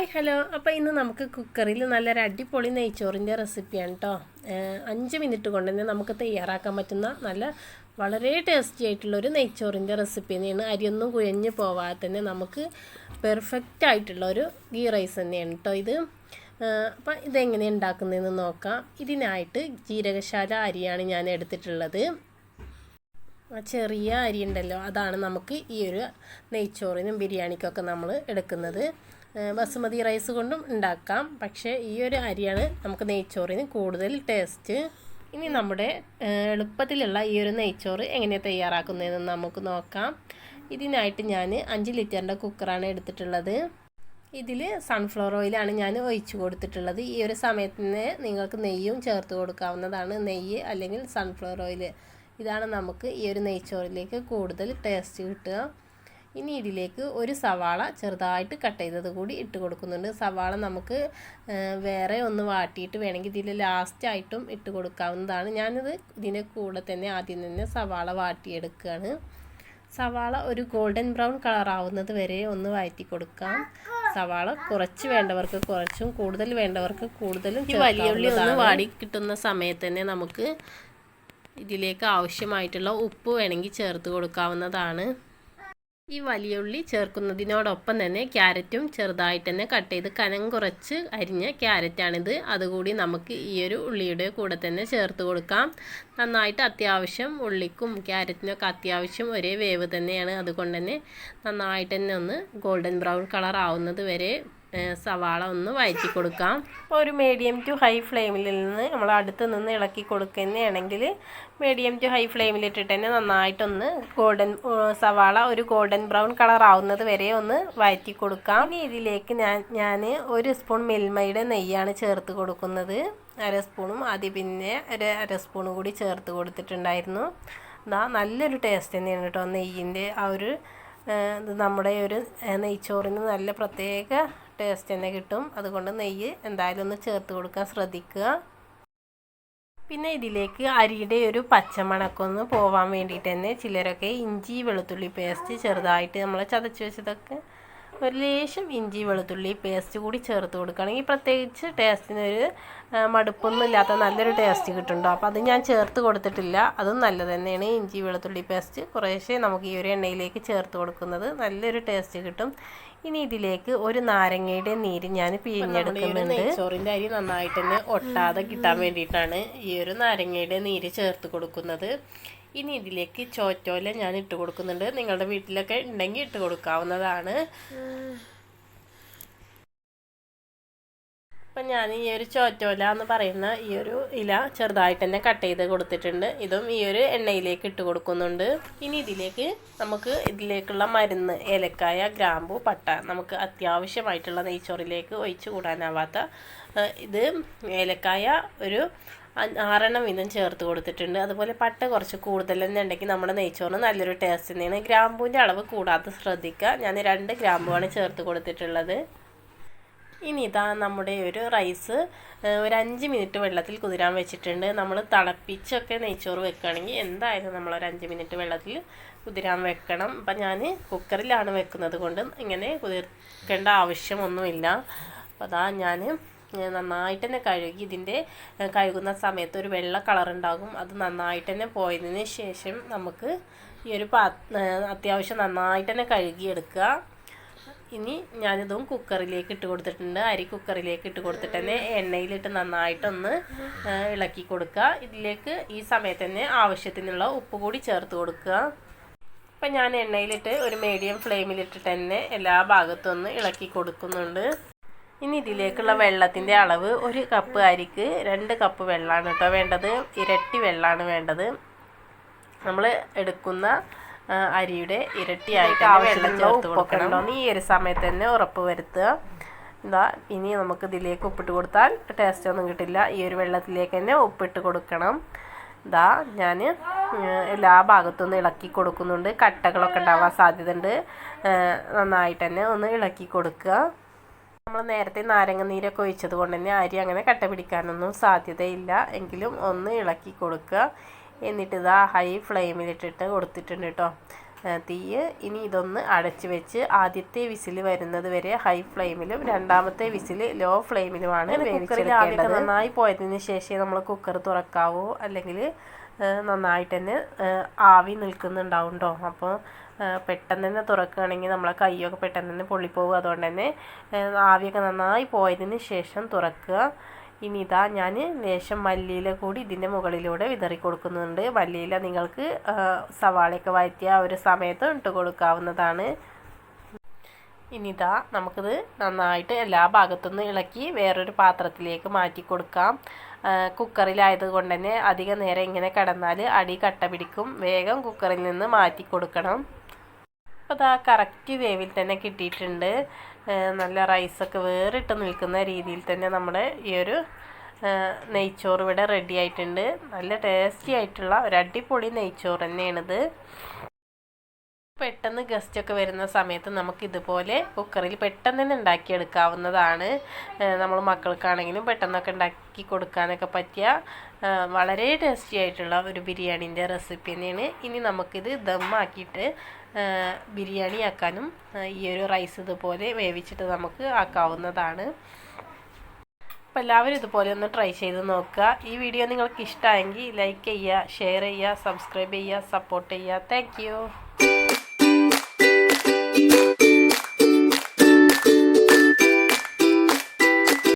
Hi hello. അപ്പോൾ ഇന്ന് നമുക്ക് കുക്കറിൽ നല്ലൊരു അടിപൊളി നെയ്ച്ചോറിന്റെ റെസിപ്പിയാണ് കേട്ടോ അഞ്ച് മിനിറ്റ് കൊണ്ട് തന്നെ നമുക്ക് തയ്യാറാക്കാൻ പറ്റുന്ന നല്ല വളരെ ടേസ്റ്റി ആയിട്ടുള്ളൊരു നെയ്ച്ചോറിന്റെ റെസിപ്പി തന്നെയാണ്. അരിയൊന്നും കുഴഞ്ഞ് പോവാതെ തന്നെ നമുക്ക് പെർഫെക്റ്റ് ആയിട്ടുള്ള ഒരു ഗീ റൈസ് തന്നെയാണ് കേട്ടോ ഇത്. അപ്പം ഇതെങ്ങനെയാണ് ഉണ്ടാക്കുന്നതെന്ന് നോക്കാം. ഇതിനായിട്ട് ജീരകശാല അരിയാണ് ഞാൻ എടുത്തിട്ടുള്ളത്. ആ ചെറിയ അരി ഉണ്ടല്ലോ അതാണ് നമുക്ക് ഈ ഒരു നെയ്ച്ചോറിനും ബിരിയാണിക്കൊക്കെ നമ്മൾ എടുക്കുന്നത്. ബസുമതി റൈസ് കൊണ്ടും ഉണ്ടാക്കാം. പക്ഷേ ഈ ഒരു അരിയാണ് നമുക്ക് നെയ്ച്ചോറിന് കൂടുതൽ ടേസ്റ്റ്. ഇനി നമ്മുടെ എളുപ്പത്തിലുള്ള ഈ ഒരു നെയ്ച്ചോറ് എങ്ങനെയാണ് തയ്യാറാക്കുന്നതെന്ന് നമുക്ക് നോക്കാം. ഇതിനായിട്ട് ഞാൻ അഞ്ച് ലിറ്ററിന്റെ കുക്കറാണ് എടുത്തിട്ടുള്ളത്. ഇതിൽ സൺഫ്ലവർ ഓയിലാണ് ഞാൻ ഒഴിച്ചു കൊടുത്തിട്ടുള്ളത്. ഈ ഒരു സമയത്തിന് നിങ്ങൾക്ക് നെയ്യും ചേർത്ത് കൊടുക്കാവുന്നതാണ്. നെയ്യ് അല്ലെങ്കിൽ സൺഫ്ലവർ ഓയിൽ ഇതാണ് നമുക്ക് ഈ ഒരു നെയ്ച്ചോറിലേക്ക് കൂടുതൽ ടേസ്റ്റ് കിട്ടുക. ഇനി ഇതിലേക്ക് ഒരു സവാള ചെറുതായിട്ട് കട്ട് ചെയ്തത് കൂടി ഇട്ട് കൊടുക്കുന്നുണ്ട്. സവാള നമുക്ക് വേറെ ഒന്ന് വാട്ടിയിട്ട് വേണമെങ്കിൽ ഇതിൽ ലാസ്റ്റായിട്ടും ഇട്ട് കൊടുക്കാവുന്നതാണ്. ഞാനിത് ഇതിന്റെ കൂടെ തന്നെ ആദ്യം തന്നെ സവാള വാട്ടിയെടുക്കുകയാണ് സവാള ഒരു ഗോൾഡൻ ബ്രൗൺ കളർ ആവുന്നത് വരെ ഒന്ന് വഴറ്റി കൊടുക്കാം. സവാള കുറച്ച് വേണ്ടവർക്ക് കുറച്ചും കൂടുതൽ വേണ്ടവർക്ക് കൂടുതലും വലിയ ഉള്ളി ഒന്ന് വാടി കിട്ടുന്ന സമയത്ത് തന്നെ നമുക്ക് ഇതിലേക്ക് ആവശ്യമായിട്ടുള്ള ഉപ്പ് വേണമെങ്കിൽ ചേർത്ത് കൊടുക്കാവുന്നതാണ്. ഈ വലിയ ഉള്ളി ചേർക്കുന്നതിനോടൊപ്പം തന്നെ ക്യാരറ്റും ചെറുതായിട്ട് തന്നെ കട്ട് ചെയ്ത് കനം കുറച്ച് അരിഞ്ഞ ക്യാരറ്റാണിത്. അതുകൂടി നമുക്ക് ഈ ഒരു ഉള്ളിയുടെ കൂടെ തന്നെ ചേർത്ത് കൊടുക്കാം. നന്നായിട്ട് അത്യാവശ്യം ഉള്ളിക്കും ക്യാരറ്റിനൊക്കെ അത്യാവശ്യം ഒരേ വേവ് തന്നെയാണ്. അതുകൊണ്ട് തന്നെ നന്നായിട്ട് തന്നെ ഒന്ന് ഗോൾഡൻ ബ്രൗൺ കളർ ആവുന്നത് വരെ സവാള ഒന്ന് വഴറ്റി കൊടുക്കാം. ഒരു മീഡിയം ടു ഹൈ ഫ്ലെയിമിൽ നിന്ന് നമ്മൾ അടുത്ത് നിന്ന് ഇളക്കി കൊടുക്കുന്നതാണെങ്കിൽ മീഡിയം ടു ഹൈ ഫ്ലെയിമിലിട്ടിട്ട് തന്നെ നന്നായിട്ടൊന്ന് ഗോൾഡൻ സവാള ഒരു ഗോൾഡൻ ബ്രൗൺ കളർ ആവുന്നത് വരെ ഒന്ന് വഴറ്റി കൊടുക്കാം. ഇനി ഇതിലേക്ക് ഞാൻ ഞാൻ ഒരു സ്പൂൺ മിൽമയുടെ നെയ്യാണ് ചേർത്ത് കൊടുക്കുന്നത്. അര സ്പൂണും ആദ്യം പിന്നെ ഒരു അര സ്പൂണും കൂടി ചേർത്ത് കൊടുത്തിട്ടുണ്ടായിരുന്നു. എന്താ നല്ലൊരു ടേസ്റ്റ് തന്നെയാണ് കേട്ടോ നെയ്യിന്റെ ആ ഒരു നമ്മുടെ ഒരു നെയ്ച്ചോറിന് നല്ല പ്രത്യേക ടേസ്റ്റ് തന്നെ കിട്ടും. അതുകൊണ്ട് നെയ്യ് എന്തായാലും ഒന്ന് ചേർത്ത് കൊടുക്കാൻ ശ്രദ്ധിക്കുക. പിന്നെ ഇതിലേക്ക് അരിയുടെ ഒരു പച്ചമണക്കൊന്ന് പോവാൻ വേണ്ടിയിട്ട് തന്നെ ചിലരൊക്കെ ഇഞ്ചി വെളുത്തുള്ളി പേസ്റ്റ് ചെറുതായിട്ട് നമ്മൾ ചതച്ച് വെച്ചതൊക്കെ ഒരു ലേശം ഇഞ്ചി വെളുത്തുള്ളി പേസ്റ്റ് കൂടി ചേർത്ത് കൊടുക്കുകയാണെങ്കിൽ പ്രത്യേകിച്ച് ടേസ്റ്റിനൊരു മടുപ്പൊന്നും ഇല്ലാത്ത നല്ലൊരു ടേസ്റ്റ് കിട്ടുന്നുണ്ടോ. അപ്പോൾ അത് ഞാൻ ചേർത്ത് കൊടുത്തിട്ടില്ല. അതും നല്ലത് തന്നെയാണ്. ഇഞ്ചി വെളുത്തുള്ളി പേസ്റ്റ് കുറേശ്ശെ നമുക്ക് ഈ ഒരു എണ്ണയിലേക്ക് ചേർത്ത് കൊടുക്കുന്നത് നല്ലൊരു ടേസ്റ്റ് കിട്ടും. ഇനി ഇതിലേക്ക് ഒരു നാരങ്ങയുടെ നീര് ഞാൻ പിഴിഞ്ഞെടുക്കുന്നുണ്ട്. ചോറിന്റെ അരി നന്നായിട്ട് തന്നെ ഒട്ടാതെ കിട്ടാൻ വേണ്ടിയിട്ടാണ് ഈ ഒരു നാരങ്ങയുടെ നീര് ചേർത്ത് കൊടുക്കുന്നത്. ഇനി ഇതിലേക്ക് ചോറ്റോല ഞാൻ ഇട്ട് കൊടുക്കുന്നുണ്ട്. നിങ്ങളുടെ വീട്ടിലൊക്കെ ഉണ്ടെങ്കിൽ ഇട്ട് കൊടുക്കാവുന്നതാണ്. അപ്പം ഞാൻ ഈ ഒരു ചോറ്റോല എന്ന് പറയുന്ന ഈ ഒരു ഇല ചെറുതായിട്ട് തന്നെ കട്ട് ചെയ്ത് കൊടുത്തിട്ടുണ്ട്. ഇതും ഈ ഒരു എണ്ണയിലേക്ക് ഇട്ട് കൊടുക്കുന്നുണ്ട്. ഇനി ഇതിലേക്ക് നമുക്ക് ഇതിലേക്കുള്ള മരുന്ന് ഏലക്കായ ഗ്രാമ്പു പട്ട നമുക്ക് അത്യാവശ്യമായിട്ടുള്ള നെയ്ച്ചോറിലേക്ക് ഒഴിച്ചു കൂടാനാവാത്ത ഇത് ഏലക്കായ ഒരു ആറെണ്ണം വീതം ചേർത്ത് കൊടുത്തിട്ടുണ്ട്. അതുപോലെ പട്ട കുറച്ച് കൂടുതൽ തന്നെ ഉണ്ടെങ്കിൽ നമ്മുടെ നെയ്ച്ചോറിന് നല്ലൊരു ടേസ്റ്റ് തന്നെയാണ്. ഗ്രാമ്പൂവിന്റെ അളവ് കൂടാതെ ശ്രദ്ധിക്കുക. ഞാൻ രണ്ട് ഗ്രാമ്പുവാണ് ചേർത്ത് കൊടുത്തിട്ടുള്ളത്. ഇനി ഇതാ നമ്മുടെ ഒരു റൈസ് ഒരു അഞ്ച് മിനിറ്റ് വെള്ളത്തിൽ കുതിരാൻ വെച്ചിട്ടുണ്ട്. നമ്മൾ തിളപ്പിച്ചൊക്കെ നെയ്ച്ചോറ് വെക്കുകയാണെങ്കിൽ എന്തായാലും നമ്മൾ ഒരു അഞ്ച് മിനിറ്റ് വെള്ളത്തിൽ കുതിരാൻ വെക്കണം. അപ്പം ഞാൻ കുക്കറിലാണ് വെക്കുന്നത് കൊണ്ട് ഇങ്ങനെ കുതിർക്കേണ്ട ആവശ്യമൊന്നുമില്ല. അപ്പോൾ അതാ ഞാൻ നന്നായിട്ട് തന്നെ കഴുകി ഇതിന്റെ കഴുകുന്ന സമയത്ത് ഒരു വെള്ള കളർ ഉണ്ടാകും അത് നന്നായിട്ട് തന്നെ പോയതിന് ശേഷം നമുക്ക് ഈ ഒരു പാ അത്യാവശ്യം നന്നായിട്ട് തന്നെ കഴുകിയെടുക്കുക. ഇനി ഞാനിതും കുക്കറിലേക്ക് ഇട്ട് കൊടുത്തിട്ടുണ്ട്. അരി കുക്കറിലേക്ക് ഇട്ട് കൊടുത്തിട്ട് തന്നെ എണ്ണയിലിട്ട് നന്നായിട്ടൊന്ന് ഇളക്കി കൊടുക്കുക. ഇതിലേക്ക് ഈ സമയത്ത് തന്നെ ആവശ്യത്തിനുള്ള ഉപ്പ് കൂടി ചേർത്ത് കൊടുക്കുക. അപ്പം ഞാൻ എണ്ണയിലിട്ട് ഒരു മീഡിയം ഫ്ലെയിമിലിട്ടിട്ട് തന്നെ എല്ലാ ഭാഗത്തും ഒന്ന് ഇളക്കി കൊടുക്കുന്നുണ്ട്. ഇനി ഇതിലേക്കുള്ള വെള്ളത്തിന്റെ അളവ് ഒരു കപ്പ് അരിക്ക് രണ്ട് കപ്പ് വെള്ളമാണ് കേട്ടോ വേണ്ടത്. ഇരട്ടി വെള്ളമാണ് വേണ്ടത്. നമ്മൾ എടുക്കുന്ന അരിയുടെ ഇരട്ടിയായിട്ട് വെള്ളം ചേർത്ത് കൊടുക്കണം. ഈ ഒരു സമയത്ത് തന്നെ ഉറപ്പ് വരുത്തുക. എന്താ ഇനി നമുക്ക് ഇതിലേക്ക് ഉപ്പിട്ട് കൊടുത്താൽ ടേസ്റ്റ് ഒന്നും കിട്ടില്ല. ഈ ഒരു വെള്ളത്തിലേക്ക് തന്നെ ഉപ്പിട്ട് കൊടുക്കണം. ഇതാ ഞാൻ എല്ലാ ഭാഗത്തുനിന്ന് ഇളക്കി കൊടുക്കുന്നുണ്ട്. കട്ടകളൊക്കെ ഉണ്ടാവാൻ സാധ്യതയുണ്ട്. നന്നായിട്ട് തന്നെ ഒന്ന് ഇളക്കി കൊടുക്കുക. നമ്മൾ നേരത്തെ നാരങ്ങ നീരൊക്കെ ഒഴിച്ചത് കൊണ്ട് തന്നെ അരി അങ്ങനെ കട്ട പിടിക്കാനൊന്നും സാധ്യതയില്ല. എങ്കിലും ഒന്ന് ഇളക്കി കൊടുക്കുക. എന്നിട്ട് ഇതാ ഹൈ ഫ്ലെയിമിലിട്ടിട്ട് കൊടുത്തിട്ടുണ്ട് കേട്ടോ തീയ് ഇനി ഇതൊന്ന് അടച്ചു വെച്ച് ആദ്യത്തെ വിസിൽ വരുന്നത് വരെ ഹൈ ഫ്ലെയിമിലും രണ്ടാമത്തെ വിസിൽ ലോ ഫ്ലെയിമിലുമാണ് വേവിച്ചെടുക്കേണ്ടത് നന്നായി പോയതിന് ശേഷം നമ്മൾ കുക്കർ തുറക്കാവൂ അല്ലെങ്കിൽ നന്നായിട്ട് തന്നെ ആവി നിൽക്കുന്നുണ്ടാവും കേട്ടോ അപ്പോൾ പെട്ടെന്ന് തന്നെ തുറക്കുകയാണെങ്കിൽ നമ്മളെ കൈയൊക്കെ പെട്ടെന്ന് തന്നെ പൊള്ളിപ്പോകും അതുകൊണ്ട് തന്നെ ആവിയൊക്കെ നന്നായി പോയതിന് ശേഷം തുറക്കുക. ഇനി ഇതാ ഞാൻ ലേശം മല്ലിയില കൂടി ഇതിന്റെ മുകളിലൂടെ വിതറി കൊടുക്കുന്നുണ്ട്. മല്ലിയില നിങ്ങൾക്ക് സവാളയൊക്കെ വഴറ്റിയ ഒരു സമയത്ത് ഇട്ട് കൊടുക്കാവുന്നതാണ്. ഇനിതാ നമുക്കിത് നന്നായിട്ട് എല്ലാ ഭാഗത്തുനിന്ന് ഇളക്കി വേറൊരു പാത്രത്തിലേക്ക് മാറ്റി കൊടുക്കാം. കുക്കറിലായത് കൊണ്ട് തന്നെ അധിക നേരം ഇങ്ങനെ കിടന്നാൽ അടി കട്ട പിടിക്കും. വേഗം കുക്കറിൽ നിന്ന് മാറ്റി കൊടുക്കണം. അപ്പോൾ ആ കറക്റ്റ് വേവിൽ തന്നെ കിട്ടിയിട്ടുണ്ട്. നല്ല റൈസൊക്കെ വേറിട്ട് നിൽക്കുന്ന രീതിയിൽ തന്നെ നമ്മുടെ ഈ ഒരു നെയ്ച്ചോറ് ഇവിടെ റെഡി ആയിട്ടുണ്ട്. നല്ല ടേസ്റ്റി ആയിട്ടുള്ള ഒരു അടിപൊളി നെയ്ച്ചോറ് തന്നെയാണിത്. പെട്ടെന്ന് ഗസ്റ്റൊക്കെ വരുന്ന സമയത്ത് നമുക്ക് ഇതുപോലെ കുക്കറിൽ പെട്ടെന്ന് തന്നെ ഉണ്ടാക്കിയെടുക്കാവുന്നതാണ്. നമ്മൾ മക്കൾക്കാണെങ്കിലും പെട്ടെന്നൊക്കെ ഉണ്ടാക്കി കൊടുക്കാനൊക്കെ പറ്റിയ വളരെ ടേസ്റ്റി ആയിട്ടുള്ള ഒരു ബിരിയാണീന്റെ റെസിപ്പി തന്നെയാണ്. ഇനി നമുക്കിത് ദമ്മാക്കിയിട്ട് ബിരിയാണി ആക്കാനും ഈ ഒരു റൈസ് ഇതുപോലെ വേവിച്ചിട്ട് നമുക്ക് ആക്കാവുന്നതാണ്. അപ്പോൾ എല്ലാവരും ഇതുപോലെ ഒന്ന് ട്രൈ ചെയ്ത് നോക്കുക. ഈ വീഡിയോ നിങ്ങൾക്ക് ഇഷ്ടമായെങ്കിൽ ലൈക്ക് ചെയ്യുക ഷെയർ ചെയ്യുക സബ്സ്ക്രൈബ് ചെയ്യുക സപ്പോർട്ട് ചെയ്യുക. താങ്ക്